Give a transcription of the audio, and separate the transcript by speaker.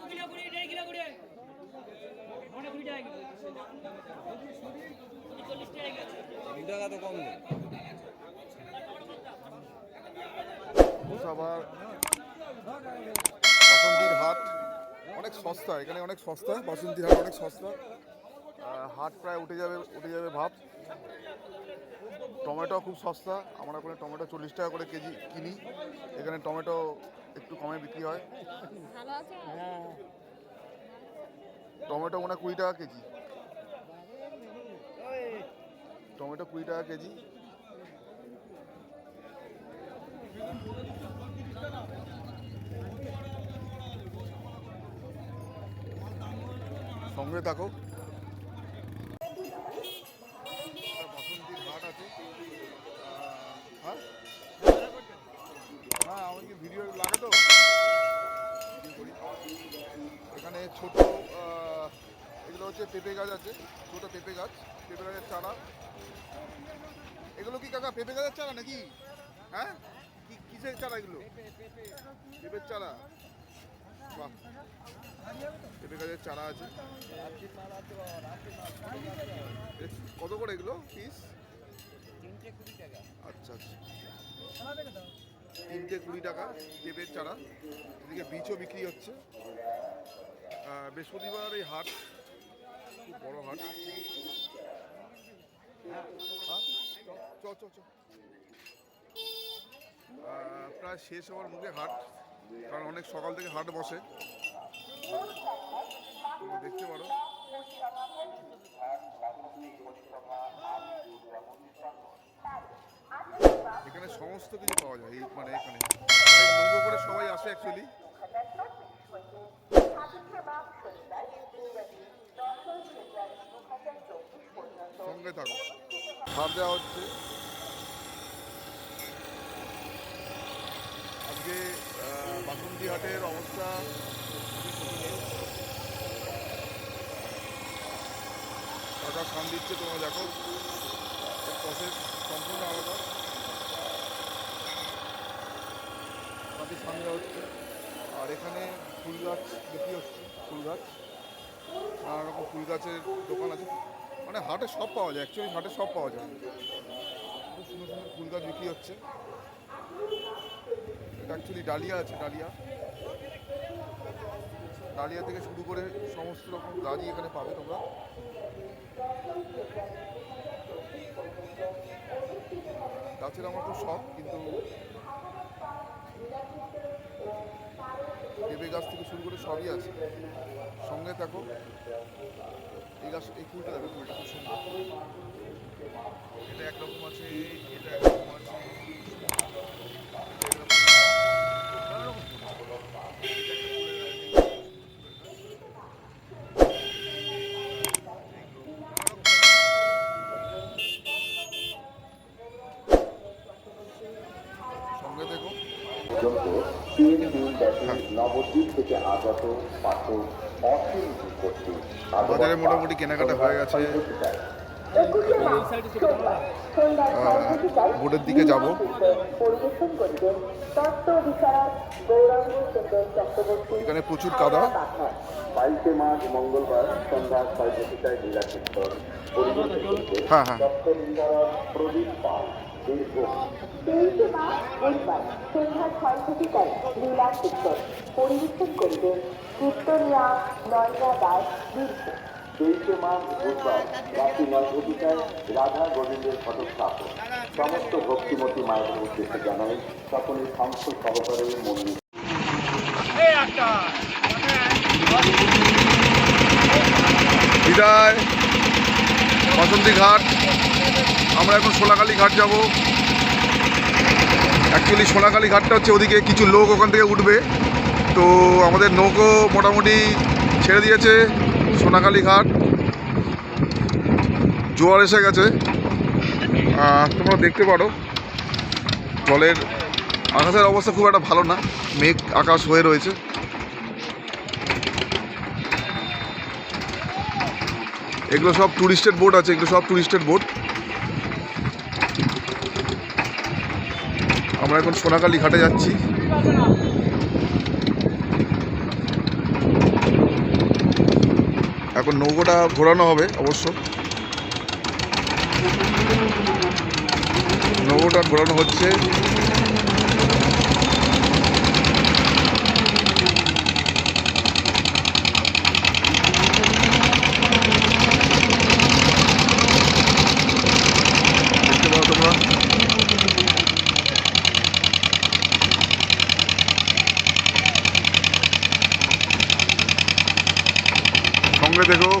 Speaker 1: কুড়ি কুড়ি
Speaker 2: আবার বাসন্তীর হাট অনেক সস্তা এখানে অনেক সস্তা হাট অনেক সস্তা। হাট প্রায় উঠে যাবে উঠে যাবে ভাব। টমেটো খুব সস্তা আমরা ওখানে টমেটো চল্লিশ টাকা করে কেজি কিনি। এখানে টমেটো একটু কমে বিক্রি হয়? টমেটো মনে হয় কুড়ি টাকা কেজি। টমেটো কুড়ি টাকা কেজি। সঙ্গে থাকো ছোট এগুলো হচ্ছে পেঁপে গাছ আছে, ছোট পেঁপে গাছ, পেঁপে গাছের চারা। এগুলো কি কাকা, পেঁপে গাছের চারা নাকি? হ্যাঁ? কি, কিসের চারা এগুলো? পেঁপের চারা? বাহ, পেঁপে গাছের চারা আছে। কত করে এগুলো পিস আচ্ছা আচ্ছা। তিনটে কুড়ি টাকা পেঁপের চারা। এদিকে বীজও বিক্রি হচ্ছে। বৃহস্পতিবার এই হাট খুব বড় হাট। হ্যাঁ? চ চ চ। প্রায় শেষ হওয়ার মুখে হাট কারণ অনেক সকাল থেকে হাট বসে। দেখতে পারো। এখানে সমস্ত কিছু পাওয়া যায় মানে এখানে। করে সবাই আসে অ্যাকচুয়ালি ছাড় দেওয়া হচ্ছে। আজকে বাসন্তী হাটের অবস্থা। কাকা সান দিচ্ছে, তোমরা দেখো। প্রসেস সম্পূর্ণ আলাদা। তাদের সামনে হচ্ছে। আর এখানে ফুল গাছ বিক্রি হচ্ছে, ফুল গাছ। নানা রকম ফুল গাছের দোকান আছে। মানে হাটে সব পাওয়া যায় অ্যাকচুয়ালি হাটে সব পাওয়া যায়। খুব সুন্দর সুন্দর ফুল গাছ বিক্রি হচ্ছে। এটা অ্যাকচুয়ালি ডালিয়া আছে, ডালিয়া। ডালিয়া থেকে শুরু করে সমস্ত রকম গাছই এখানে পাবে তোমরা। গাছের আমার খুব শখ, কিন্তু পেঁপে গাছ থেকে শুরু করে সবই আছে। সঙ্গে থাকো। এই গাছ, এই ফুলটা দেখো, ফুলটা খুব সুন্দর। এটা একরকম আছে, এটা একরকম আছে। সঙ্গে দেখো বাজারে মোটামুটি কেনাকাটা হয়ে গেছে। বোর্ডের দিকে যাব। এখানে প্রচুর কাদা।
Speaker 3: বাইশে মার্চ মঙ্গলবার সন্ধ্যা ছয় ঘটিকায় কীর্তন
Speaker 2: হ্যাঁ হ্যাঁ।
Speaker 3: প্রদীপ পাল।
Speaker 4: তেইশে মার্চ বুধবার সন্ধ্যা ছয় ঘটিকায় লীলা কীর্তন পরিবেশন কীর্তনিয়া নয়না দাস দীর্ঘ
Speaker 3: তেইশে মার্চ বুধবার রাত্রি রাধা গোবিন্দের ফটোস্থাপন সমস্ত ভক্তিমতী মায়ের উদ্দেশ্যে জানাই সকলের সংস্থ সহকারে মন্দির
Speaker 2: বিদায়, বাসন্তী ঘাট। আমরা এখন সোলাকালী ঘাট যাব। অ্যাকচুয়ালি সোনাকালী ঘাটটা হচ্ছে ওদিকে কিছু লোক ওখান থেকে উঠবে। তো আমাদের নৌকো মোটামুটি ছেড়ে দিয়েছে সোনাকালী ঘাট। জোয়ার এসে গেছে। তোমরা দেখতে পারো। জলের আকাশের অবস্থা খুব একটা ভালো না। মেঘ আকাশ হয়ে রয়েছে। এগুলো সব টুরিস্টের বোট আছে, এগুলো সব টুরিস্টের বোট আমরা এখন সোনাকালী ঘাটে যাচ্ছি। এখন নৌকোটা ঘোরানো হবে অবশ্য। নৌকোটা ঘোরানো হচ্ছে দেখতে পাও তোমরা সঙ্গে দেখো